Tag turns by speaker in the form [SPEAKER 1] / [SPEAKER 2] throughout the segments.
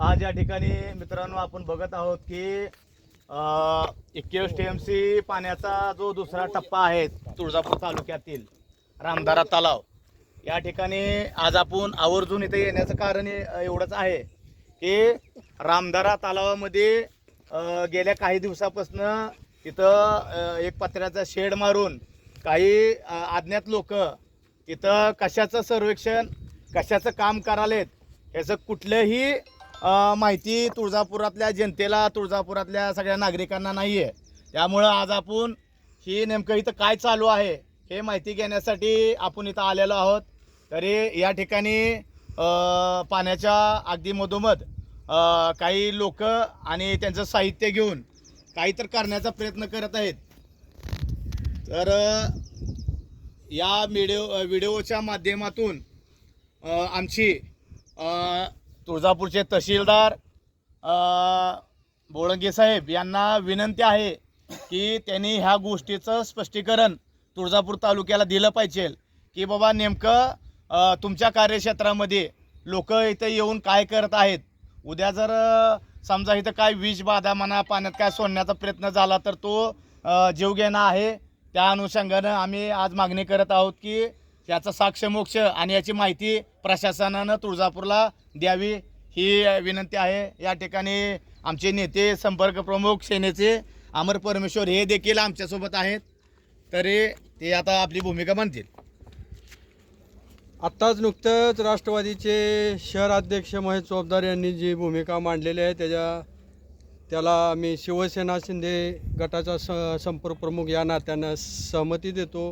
[SPEAKER 1] आज या ठिकाणी मित्रांनो आपण बघत आहोत की एक्केवीस टी एम सी पाण्याचा जो दुसरा टप्पा आहे तुळजापूर तालुक्यातील रामदारा तलाव या ठिकाणी आज आपण आवर्जून इथे येण्याचं कारण एवढंच आहे की रामदारा तलावामध्ये गेल्या काही दिवसापासून तिथं एक पत्र्याचा शेड मारून काही अज्ञात लोक तिथं कशाचं सर्वेक्षण कशाचं काम करालेत याचं कुठलंही माहिती तुळजापुरातल्या जनतेला तुळजापुरातल्या सगळ्या नागरिकांना नाही आहे त्यामुळं आज आपण ही नेमकं इथं काय चालू आहे हे माहिती घेण्यासाठी आपण इथं आलेलो आहोत. तरी या ठिकाणी पाण्याच्या अगदी मधोमध काही लोक आणि त्यांचं साहित्य घेऊन काही तर करण्याचा प्रयत्न करत आहेत. तर या व्हिडिओ व्हिडिओच्या माध्यमातून आमची तुळजापूरचे तहसीलदार अ, बोळंगे साहेब यांना विनंती आहे की त्यांनी ह्या गोष्टीचं स्पष्टीकरण तुळजापूर तालुक्याला दिलं पाहिजे की बाबा नेमकं तुमच्या कार्यक्षेत्रामध्ये लोक इथं येऊन काय करत आहेत? उद्या जर समजा इथं काय विष बाधा म्हणा पाण्यात काय सोडण्याचा प्रयत्न झाला तर तो जीवघेणा आहे. त्या अनुषंगानं आम्ही आज मागणी करत आहोत की याचा साक्षमोक्ष आणि याची माहिती प्रशासनानं तुळजापूरला द्यावी ही विनंती आहे. या ठिकाणी आमचे नेते संपर्क प्रमुख सेनेचे अमर परमेश्वर हे देखील आमच्यासोबत आहेत. तरी ते आता आपली भूमिका मानतील
[SPEAKER 2] आत्ताच नुकतंच राष्ट्रवादीचे शहर अध्यक्ष महेश चोपदार यांनी जी भूमिका मांडलेली आहे त्याच्या त्याला आम्ही शिवसेना शिंदे गटाचा स संपर्क प्रमुख या नात्यानं सहमती देतो.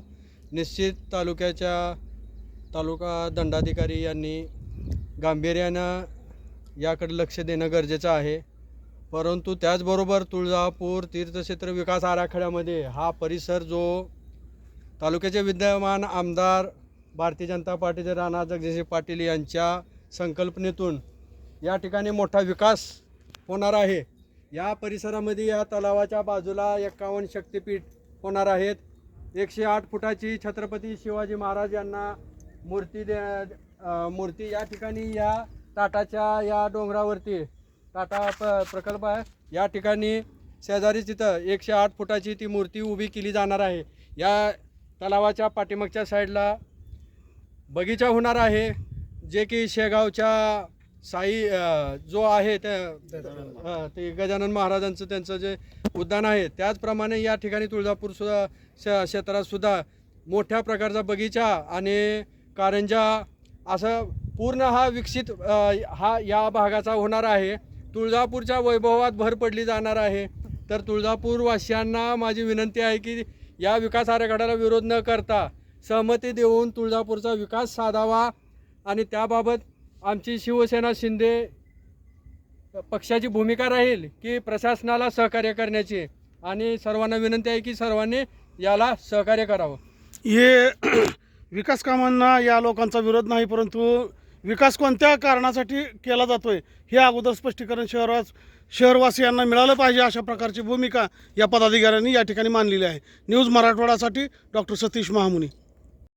[SPEAKER 2] निश्चित तालुक्याच्या तालुका दंडाधिकारी यांनी गांभीर्यानं याकडे लक्ष देणं गरजेचं आहे. परंतु त्याचबरोबर तुळजापूर तीर्थक्षेत्र विकास आराखड्यामध्ये हा परिसर जो तालुक्याचे विद्यमान आमदार भारतीय जनता पार्टीचे राणा जगदीश पाटील यांच्या संकल्पनेतून या ठिकाणी मोठा विकास होणार आहे. या परिसरामध्ये या तलावाच्या बाजूला एक्कावन्न शक्तिपीठ होणार आहेत. एकशे आठ फुटाची छत्रपती शिवाजी महाराज यांना मूर्ती दे मूर्ती या ठिकाणी या टाटाच्या या डोंगरावरती टाटा प प्रकल्प आहे. या ठिकाणी शेजारी तिथं एकशे आठ फुटाची ती मूर्ती उभी केली जाणार आहे. या तलावाच्या पाठीमागच्या साईडला बगीचा होणार आहे. जे की शेगावच्या साई जो आहे त्या ते गजानन महाराजांचं त्यांचं जे उद्यान आहे त्याचप्रमाणे या ठिकाणी तुळजापूर क्षेत्रातसुद्धा मोठ्या प्रकारचा बगीचा आणि कारंजा असं पूर्ण हा विकसित हा या भागाचा होणार आहे. तुळजापूरच्या वैभवात भर पडली जाणार आहे. तर तुळजापूरवासियांना माझी विनंती आहे की या विकास आराखड्याला विरोध न करता सहमती देऊन तुळजापूरचा विकास साधावा आणि त्याबाबत आमची शिवसेना शिंदे पक्षाची भूमिका राहील की प्रशासनाला सहकार्य करण्याची. आणि सर्वांना विनंती आहे की सर्वांनी याला सहकार्य करावं.
[SPEAKER 3] हे विकास कामांना या लोकांचा विरोध नाही परंतु विकास कोणत्या कारणासाठी केला जातो आहे हे अगोदर स्पष्टीकरण शहरवास शहरवासियांना मिळालं पाहिजे अशा प्रकारची भूमिका या पदाधिकाऱ्यांनी या ठिकाणी मानलेली आहे. न्यूज मराठवाडासाठी डॉक्टर सतीश महामुनी.